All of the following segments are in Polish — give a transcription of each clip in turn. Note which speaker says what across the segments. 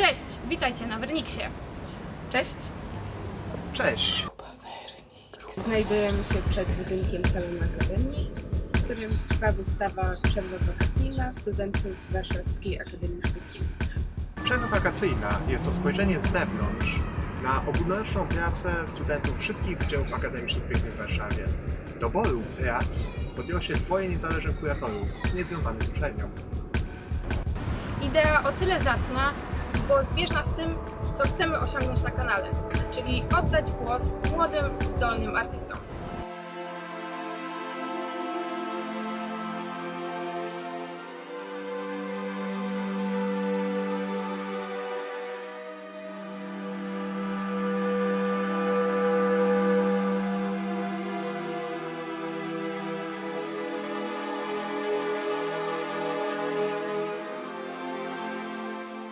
Speaker 1: Cześć, witajcie na Werniksie.
Speaker 2: Cześć.
Speaker 3: Cześć!
Speaker 2: Znajdujemy się przed budynkiem Salonu Akademii, w którym trwa wystawa Przerwa wakacyjna studentów Warszawskiej Akademii Sztuki.
Speaker 3: Przerwa wakacyjna jest to spojrzenie z zewnątrz na ogólnoroczną pracę studentów wszystkich wydziałów Akademii Sztuk Pięknych w Warszawie. Doboru prac podjęło się dwoje niezależnych kuratorów, niezwiązanych z uczelnią.
Speaker 1: Idea o tyle zacna, bo zbieżna z tym, co chcemy osiągnąć na kanale, czyli oddać głos młodym, zdolnym artystom.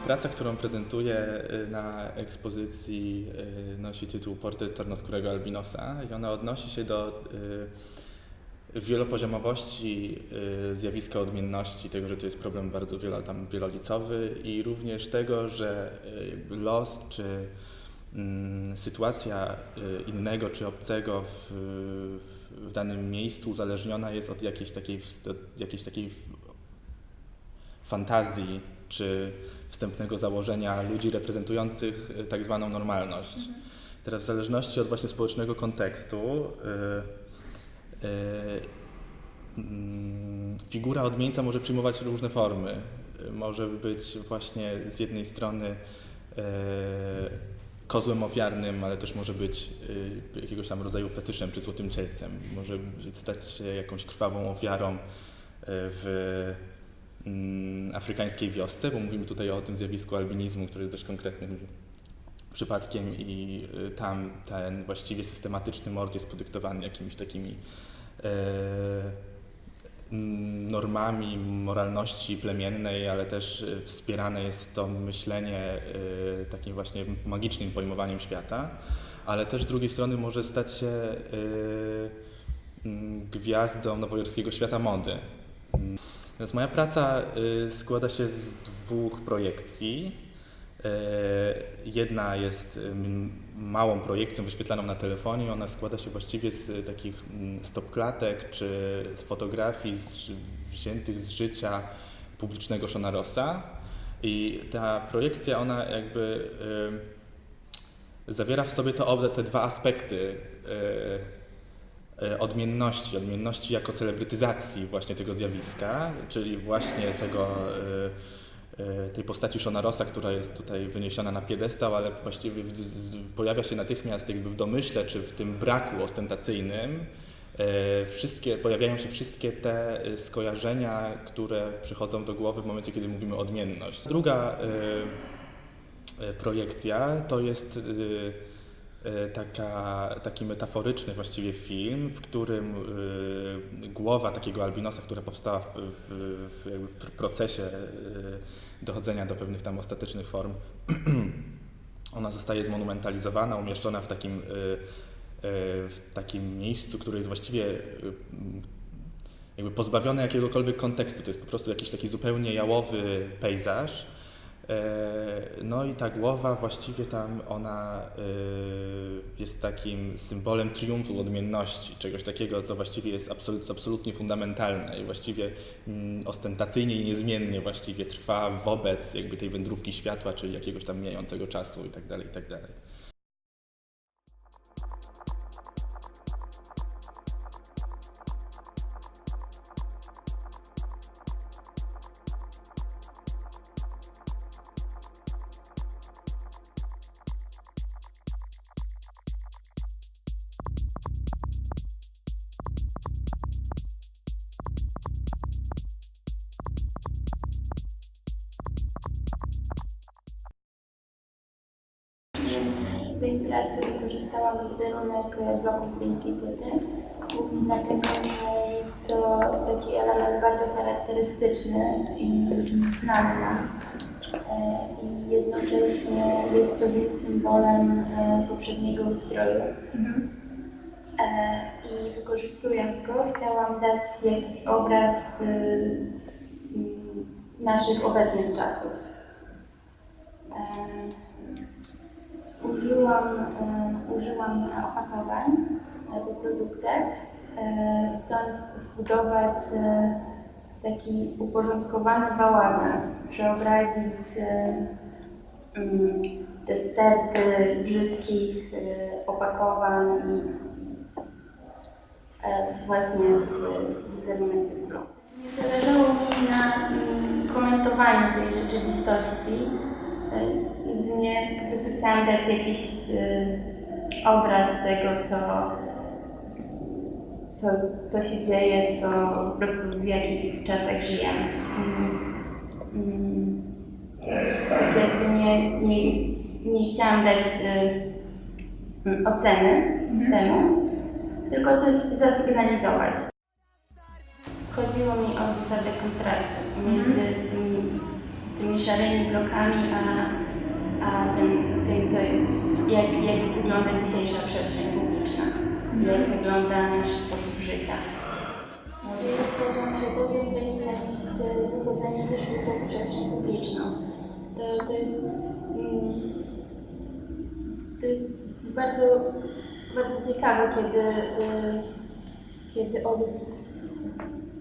Speaker 4: Praca, którą prezentuję y, na ekspozycji y, nosi tytuł Portret czarnoskórego albinosa i ona odnosi się do y, wielopoziomowości zjawiska odmienności, tego, że to jest problem bardzo wielo, tam wielolicowy i również tego, że los czy mm, sytuacja innego czy obcego w, w danym miejscu uzależniona jest od jakiejś takiej, od jakiejś takiej fantazji czy wstępnego założenia ludzi reprezentujących y, tak zwaną normalność. Teraz w zależności od właśnie społecznego kontekstu y, y, mm, figura odmieńca może przyjmować różne formy. Może być właśnie z jednej strony y, kozłem ofiarnym, ale też może być y, jakiegoś tam rodzaju fetyszem czy złotym cielcem. Może stać się jakąś krwawą ofiarą y, w afrykańskiej wiosce, bo mówimy tutaj o tym zjawisku albinizmu, który jest dość konkretnym przypadkiem i y, tam ten właściwie systematyczny mord jest podyktowany jakimiś takimi e, mm, normami moralności plemiennej, ale też y, wspierane jest to myślenie y, takim właśnie magicznym pojmowaniem świata, ale też z drugiej strony może stać się mm, gwiazdą nowojorskiego świata mody. Więc moja praca y, składa się z dwóch projekcji. Y, Jedna jest małą projekcją wyświetlaną na telefonie. Ona składa się właściwie z y, takich stopklatek czy z fotografii z, wziętych z życia publicznego Shona Rossa. I ta projekcja, ona jakby zawiera w sobie to te dwa aspekty. Odmienności, odmienności jako celebrytyzacji właśnie tego zjawiska, czyli właśnie tego, e, e, tej postaci Shona Rossa, która jest tutaj wyniesiona na piedestał, ale właściwie pojawia się natychmiast jakby w domyśle, czy w tym braku ostentacyjnym, e, wszystkie, pojawiają się wszystkie te e, skojarzenia, które przychodzą do głowy w momencie, kiedy mówimy odmienność. Druga e, e, projekcja to jest e, e, taka, taki metaforyczny właściwie film, w którym e, głowa takiego albinosa, która powstała w, w, w, procesie e, dochodzenia do pewnych tam ostatecznych form, ona zostaje zmonumentalizowana, umieszczona w takim, e, e, w takim miejscu, które jest właściwie e, jakby pozbawione jakiegokolwiek kontekstu. To jest po prostu jakiś taki zupełnie jałowy pejzaż. E, No i ta głowa właściwie tam ona e, jest takim symbolem triumfu odmienności, czegoś takiego, co właściwie jest absolut, absolutnie fundamentalne i właściwie mm, ostentacyjnie i niezmiennie właściwie trwa wobec jakby tej wędrówki światła, czyli jakiegoś tam mijającego czasu i tak
Speaker 5: pracy wykorzystałam wizerunek bloku z Wielkiej Płyty. Głównie dlatego, że jest to taki element bardzo charakterystyczny i znany nam. E, I jednocześnie jest pewnym symbolem e, poprzedniego ustroju. E, I wykorzystując go, chciałam dać jakiś obraz naszych obecnych czasów. Użyłam, użyłam opakowań e, po produktach, e, chcąc zbudować e, taki uporządkowany bałagan, przeobrazić mm, te sterty brzydkich opakowań i właśnie w wizerunek tych bloków. Nie zależało mi na mm, komentowaniu tej rzeczywistości. E, Jedynie po prostu chciałam dać jakiś e, obraz tego, co, co, co się dzieje, co po prostu w jakich czasach żyjemy. Mm, mm, tak jakby nie, nie, nie chciałam dać mm, oceny temu, tylko coś zasygnalizować. Chodziło mi o zasadę kontrastu między tymi, tymi szarymi blokami, a, a tym co jest, jak, jak wygląda dzisiejsza przestrzeń publiczna, jak wygląda nasz sposób życia. No, ja uważam, że dobrym wynikiem wychodzenia też w przestrzeń publiczną. To, to jest, mm, to jest bardzo, bardzo ciekawe, kiedy, y, kiedy od,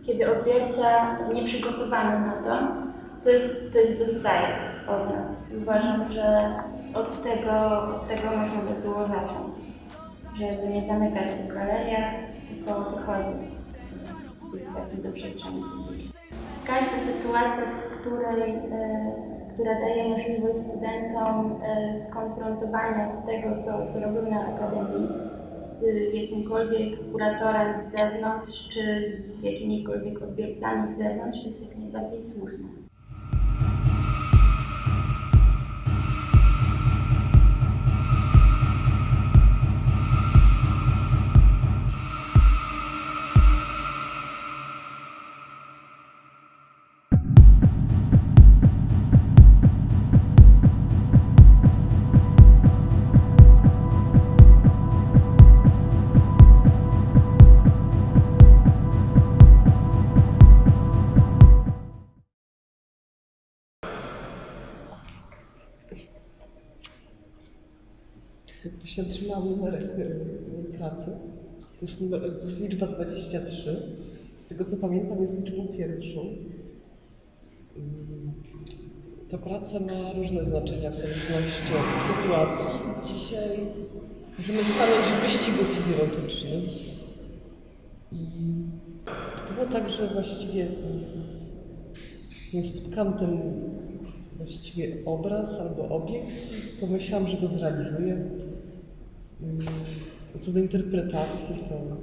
Speaker 5: kiedy odbiorca nieprzygotowany na to coś, coś dostaje od nas. Uważam, że od tego, od tego można by było zacząć. Żeby nie zamykać się w galeriach, tylko wychodzić z do przestrzeni. Każda sytuacja, w której, e, która daje możliwość studentom e, skonfrontowania z tego, co, co robią na akademii, z jakimkolwiek kuratorem z zewnątrz, czy z jakimikolwiek odbiorcami z zewnątrz, jest jak najbardziej słuszne.
Speaker 6: Otrzymałam numerek y, pracy. To jest, numer, to jest liczba 23. Z tego co pamiętam jest liczbą pierwszą. Mm, Ta praca ma różne znaczenia w zależności od sytuacji. Dzisiaj możemy stanąć w wyścigu fizjologicznym. To było tak, że właściwie mm, nie spotkałam ten właściwie obraz albo obiekt i pomyślałam, że go zrealizuję. Mm, Co do interpretacji, to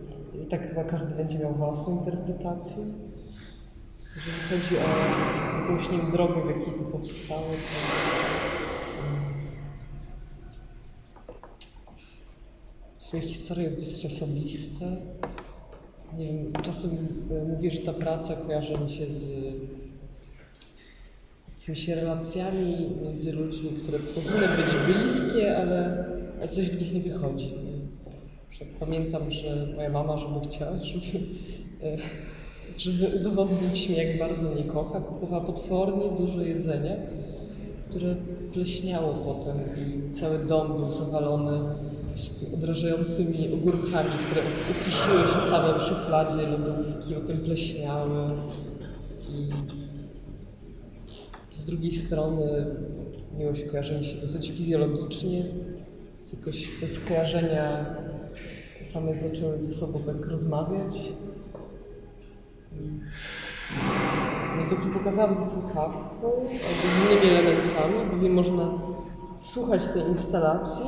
Speaker 6: i tak chyba każdy będzie miał własną interpretację. Jeżeli chodzi o jakąś wiem, drogę, w jakiej to powstało, to mm, w sumie historia jest dosyć osobista. Nie wiem, czasem e, mówię, że ta praca kojarzy mi się z jakimiś relacjami między ludźmi, które powinny być bliskie, ale, ale coś w nich nie wychodzi. Pamiętam, że moja mama, żeby chciała, żeby, e, żeby udowodnić mi, jak bardzo mnie kocha, kupowała potwornie dużo jedzenia, które pleśniało potem i cały dom był zawalony odrażającymi ogórkami, które upisiły się same w szufladzie lodówki, potem pleśniały. I z drugiej strony miłość kojarzy mi się dosyć fizjologicznie, jakoś te skojarzenia same zaczęły ze sobą tak rozmawiać. No to, co pokazałam ze słuchawką, albo z innymi elementami, bowiem można słuchać tej instalacji,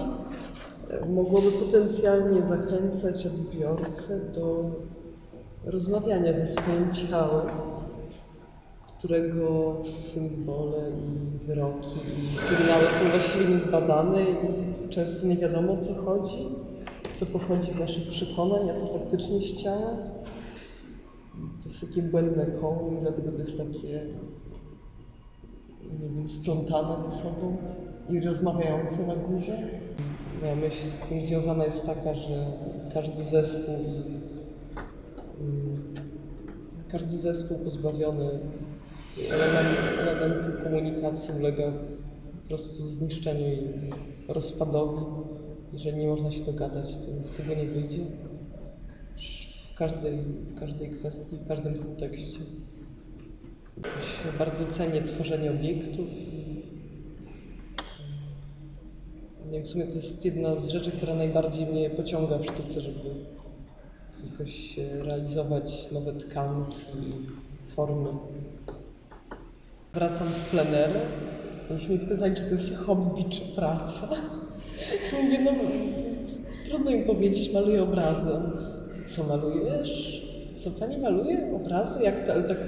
Speaker 6: mogłoby potencjalnie zachęcać odbiorcę do rozmawiania ze swoim ciałem, którego symbole i wyroki i sygnały są właściwie niezbadane i często nie wiadomo o co chodzi, co pochodzi z naszych przekonań, a co faktycznie z ciała. To jest takie błędne koło i dlatego to jest takie, nie wiem, splątane ze sobą i rozmawiające na górze. Moja myśl z tym związana jest taka, że każdy zespół mm, każdy zespół pozbawiony element, elementu komunikacji ulega po prostu zniszczeniu i rozpadowi. jeżeli nie można się dogadać, to z tego nie wyjdzie. W każdej, w każdej kwestii, w każdym kontekście. Jakoś bardzo cenię tworzenie obiektów nie wiem, w sumie to jest jedna z rzeczy, która najbardziej mnie pociąga w sztuce, żeby jakoś realizować nowe tkanki, formy. Wracam z pleneru. Mieliśmy mnie spytać, czy to jest hobby, czy praca. Mówię, no trudno im powiedzieć, maluję obrazy. Co malujesz? Co pani maluje? Obrazy? Jak to, ale tak,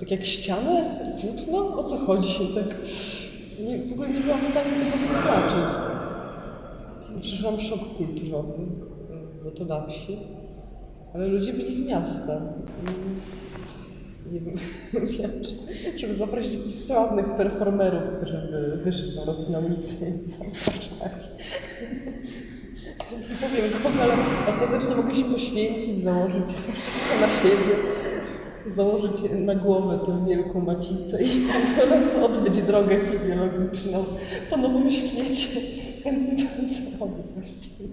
Speaker 6: tak jak ścianę? Płótno? O co chodzi? Tak, nie, w ogóle nie byłam w stanie tego wytłumaczyć. Przeżyłam szok kulturowy, bo to na wsi, ale ludzie byli z miasta. Nie wiem, czy, żeby zaprosić jakichś sławnych performerów, którzy by wyszli na ulicę i zapraszać. Nie powiem kogo, ale ostatecznie mogę się poświęcić, założyć wszystko na siebie, założyć na głowę tę wielką macicę i po odbyć drogę fizjologiczną po nowym świecie. Chętnie to zrobię właściwie.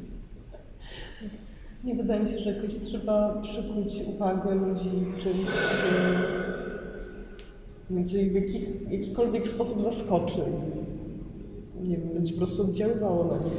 Speaker 6: Nie wydaje mi się, że jakoś trzeba przykuć uwagę ludzi czymś, co ich w jakich, jakikolwiek sposób zaskoczy. Nie wiem, będzie po prostu oddziaływało na nich.